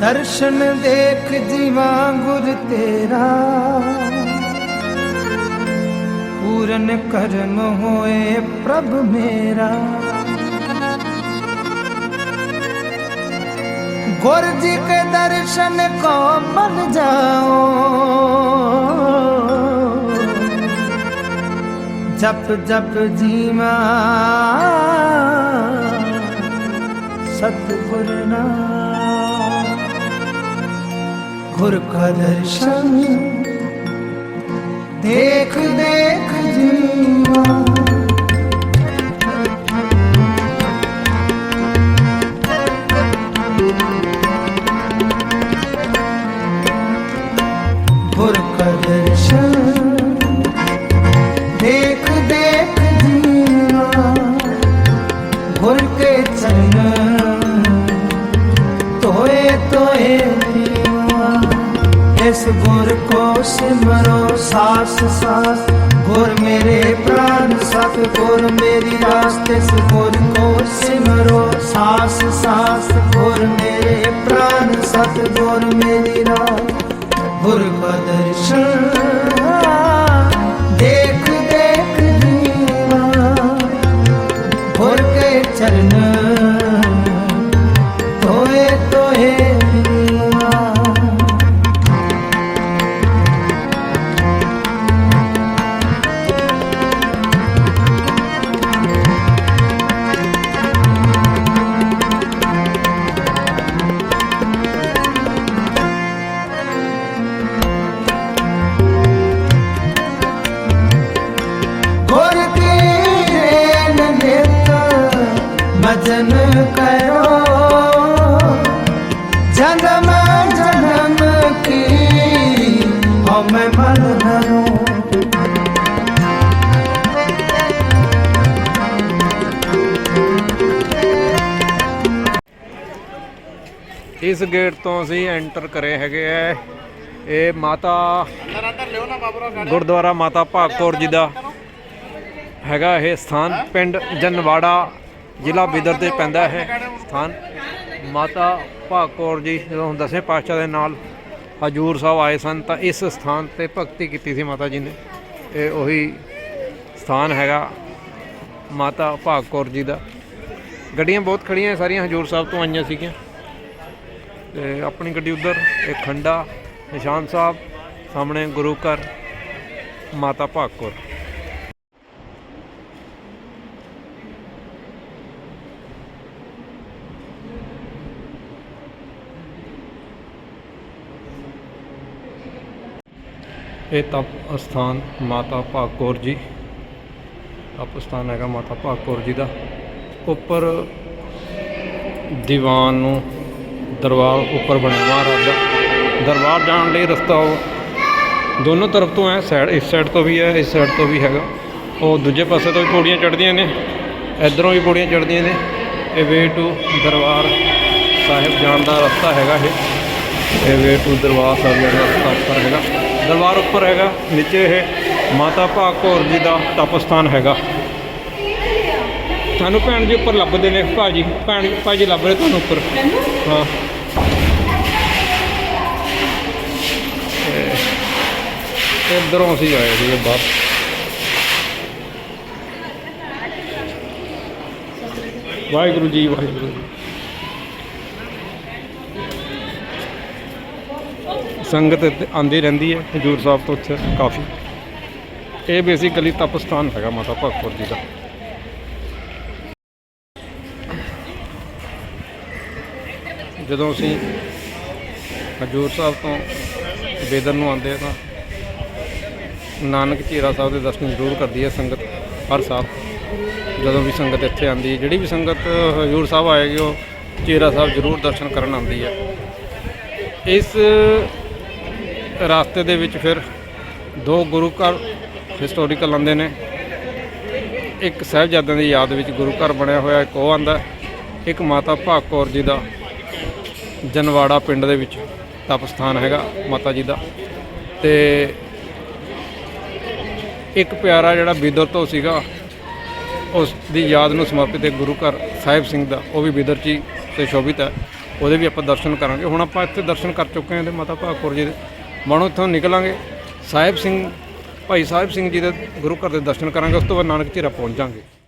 ਦਰਸ਼ਨ ਦੇਖ ਜੀਵਾਂ ਗੁਰ ਤੇਰਾ। ਪੂਰਨ ਕਰਮ ਹੋਏ ਪ੍ਰਭ ਮੇਰਾ। ਗੁਰ ਜੀ ਕੇ ਦਰਸ਼ਨ ਕੋ ਮਨ ਜਾਓ। ਜਪ ਜਪ ਜੀਵਾ। ਸਤਿਗੁਰ ਨਾਮ। Kur kader şanım. ਗੁਰ ਕੋ ਸਿਮਰੋ, ਸਾਸ ਸਾਸ। ਗੁਰ ਮੇਰੇ ਪ੍ਰਾਨ ਸਤ ਗੁਰ ਮੇਰੀ ਰਾਸ। ਤਿਸ ਗੁਰ ਕੋ ਸਿਮਰੋ, ਸਾਸ ਸਾਸ। ਗੁਰ ਮੇਰੇ ਪ੍ਰਾਨ ਸਤ ਗੁਰ ਮੇਰੀ ਰਾਸ। ਗੁਰ ਕਦਰ ਭਜਨ ਕਰੋ ਜਨਮ ਜਨਮ ਕੀ ਹਉ ਮੈਂ ਮਨ ਇਸ ਗੇਟ ਤੋਂ ਅਸੀਂ ਐਂਟਰ ਕਰੇ ਹੈਗੇ ਆ ਇਹ ਮਾਤਾ ਗੁਰਦੁਆਰਾ ਮਾਤਾ ਭਾਗਕੌਰ ਜੀ ਦਾ ਹੈਗਾ ਇਹ ਸਥਾਨ ਪਿੰਡ ਜਨਵਾੜਾ ਜ਼ਿਲ੍ਹਾ ਬਿਦਰ ਤੇ ਪੈਂਦਾ ਹੈ। ਸਥਾਨ ਮਾਤਾ ਭਾਗਕੌਰ ਜੀ, ਜਦੋਂ ਦਸਵੇਂ ਪਾਤਸ਼ਾਹ ਦੇ ਨਾਲ ਹਜੂਰ ਸਾਹਿਬ ਆਏ ਸਨ, ਤਾਂ ਇਸ ਸਥਾਨ ਤੇ ਭਗਤੀ ਕੀਤੀ ਸੀ ਮਾਤਾ ਜੀ ਨੇ। ਇਹ ਉਹੀ ਸਥਾਨ ਹੈਗਾ ਮਾਤਾ ਭਾਗਕੌਰ ਜੀ ਦਾ। ਗੱਡੀਆਂ ਬਹੁਤ ਖੜੀਆਂ, ਸਾਰੀਆਂ ਹਜੂਰ ਸਾਹਿਬ ਤੋਂ ਆਈਆਂ ਸੀਗੀਆਂ। ਤੇ ਆਪਣੀ ਗੱਡੀ ਉਧਰ, ਇਹ ਖੰਡਾ ਨਿਸ਼ਾਨ ਸਾਹਿਬ, ਸਾਹਮਣੇ ਗੁਰੂ ਘਰ, ਮਾਤਾ ਭਾਗਕੌਰ ਇਹ ਤਪ ਅਸਥਾਨ ਮਾਤਾ ਭਾਗ ਕੌਰ ਜੀ। ਤਪ ਅਸਥਾਨ ਹੈਗਾ ਮਾਤਾ ਭਾਗ ਕੌਰ ਜੀ ਦਾ। ਉੱਪਰ ਦੀਵਾਨ ਨੂੰ ਦਰਬਾਰ ਉੱਪਰ ਬਣਿਆ ਮਹਾਰਾਜ ਦਾ। ਦਰਬਾਰ ਜਾਣ ਲਈ ਰਸਤਾ ਉਹ ਦੋਨੋਂ ਤਰਫ ਤੋਂ ਹੈ ਸਾਈਡ ਇਸ ਸਾਈਡ ਤੋਂ ਵੀ ਹੈ, ਇਸ ਸਾਈਡ ਤੋਂ ਵੀ ਹੈਗਾ। ਉਹ ਦੂਜੇ ਪਾਸੇ ਤੋਂ ਵੀ ਪੌੜੀਆਂ ਚੜ੍ਹਦੀਆਂ ਨੇ, ਇਧਰੋਂ ਵੀ ਪੌੜੀਆਂ ਚੜ੍ਹਦੀਆਂ ਨੇ। ਇਹ ਵੇ ਟੂ ਦਰਬਾਰ ਸਾਹਿਬ ਜਾਣ ਦਾ ਰਸਤਾ ਹੈਗਾ ਇਹ। ਇਹ ਵੇ ਟੂ ਦਰਬਾਰ ਸਾਹਿਬ ਜਾਣ ਦਾ ਰਸਤਾ ਉੱਪਰ ਹੈਗਾ। ਦਰਬਾਰ ਉੱਪਰ ਹੈਗਾ, ਨੀਚੇ ਇਹ ਮਾਤਾ ਭਾਗ ਕੌਰ ਜੀ ਦਾ ਤਪ ਸਥਾਨ ਹੈਗਾ। ਤੁਹਾਨੂੰ ਭੈਣ ਜੀ ਉੱਪਰ ਲੱਭਦੇ ਨੇ, ਭਾਜੀ, ਭੈਣ ਭਾਜੀ ਲੱਭ ਰਹੇ ਤੁਹਾਨੂੰ ਉੱਪਰ। ਹਾਂ। ਤੇ ਇੱਧਰੋਂ ਅਸੀਂ ਆਏ ਸੀ ਬਾਹਰ। ਵਾਹਿਗੁਰੂ ਜੀ, ਵਾਹਿਗੁਰੂ ਸੰਗਤ ਇੱਥੇ ਆਉਂਦੀ ਰਹਿੰਦੀ ਹੈ, ਹਜੂਰ ਸਾਹਿਬ ਤੋਂ ਉੱਥੇ ਕਾਫੀ। ਇਹ ਬੇਸਿਕਲੀ ਤਪ ਸਥਾਨ ਹੈਗਾ ਮਾਤਾ ਭਗਤਪੁਰ ਜੀ ਦਾ। ਜਦੋਂ ਅਸੀਂ ਹਜੂਰ ਸਾਹਿਬ ਤੋਂ ਬੇਦਰ ਨੂੰ ਆਉਂਦੇ ਹਾਂ ਤਾਂ ਨਾਨਕ ਝੀਰਾ ਸਾਹਿਬ ਦੇ ਦਰਸ਼ਨ ਜ਼ਰੂਰ ਕਰਦੀ ਹੈ ਸੰਗਤ, ਹਰ ਸਾਲ। ਜਦੋਂ ਵੀ ਸੰਗਤ ਇੱਥੇ ਆਉਂਦੀ ਹੈ, ਜਿਹੜੀ ਵੀ ਸੰਗਤ ਹਜੂਰ ਸਾਹਿਬ ਆਏਗੀ, ਉਹ ਝੀਰਾ ਸਾਹਿਬ ਜ਼ਰੂਰ ਦਰਸ਼ਨ ਕਰਨ ਆਉਂਦੀ ਹੈ। ਇਸ ਰਸਤੇ ਦੇ ਵਿੱਚ ਫਿਰ ਦੋ ਗੁਰੂ ਘਰ ਹਿਸਟੋਰੀਕਲ ਆਉਂਦੇ ਨੇ। ਇੱਕ ਸਾਹਿਬਜ਼ਾਦਿਆਂ ਦੀ ਯਾਦ ਵਿੱਚ ਗੁਰੂ ਘਰ ਬਣਿਆ ਹੋਇਆ, ਇੱਕ ਉਹ ਆਂਦਾ ਇੱਕ ਮਾਤਾ ਭਾਗ ਕੌਰ ਜੀ ਦਾ ਜਨਵਾੜਾ ਪਿੰਡ ਦੇ ਵਿੱਚ ਤਪ ਸਥਾਨ ਹੈਗਾ ਮਾਤਾ ਜੀ ਦਾ। ਤੇ ਇੱਕ ਪਿਆਰਾ ਜਿਹੜਾ ਬਿਦਰ ਤੋਂ ਸੀਗਾ, ਉਸ ਦੀ ਯਾਦ ਨੂੰ ਸਮਰਪਿਤ ਇੱਕ ਗੁਰੂ ਘਰ ਸਾਹਿਬ ਸਿੰਘ ਦਾ, ਉਹ ਵੀ ਬਿਦਰ ਜੀ ਹੀ ਤੇ ਸ਼ੋਭਿਤ ਹੈ। ਉਹਦੇ ਵੀ ਆਪਾਂ ਦਰਸ਼ਨ ਕਰਾਂਗੇ। ਹੁਣ ਆਪਾਂ ਇੱਥੇ ਦਰਸ਼ਨ ਕਰ ਚੁੱਕੇ ਹਾਂ ਤੇ ਮਾਤਾ ਭਾਗਪੁਰ ਜੀ ਦੇ। ਮਨੋਂ ਇੱਥੋਂ ਨਿਕਲਾਂਗੇ। ਸਾਹਿਬ ਸਿੰਘ, ਭਾਈ ਸਾਹਿਬ ਸਿੰਘ ਜੀ ਦੇ ਗੁਰੂ ਘਰ ਦੇ ਦਰਸ਼ਨ ਕਰਾਂਗੇ, ਉਸ ਤੋਂ ਬਾਅਦ ਨਾਨਕ ਝੀਰਾ ਪਹੁੰਚਾਂਗੇ।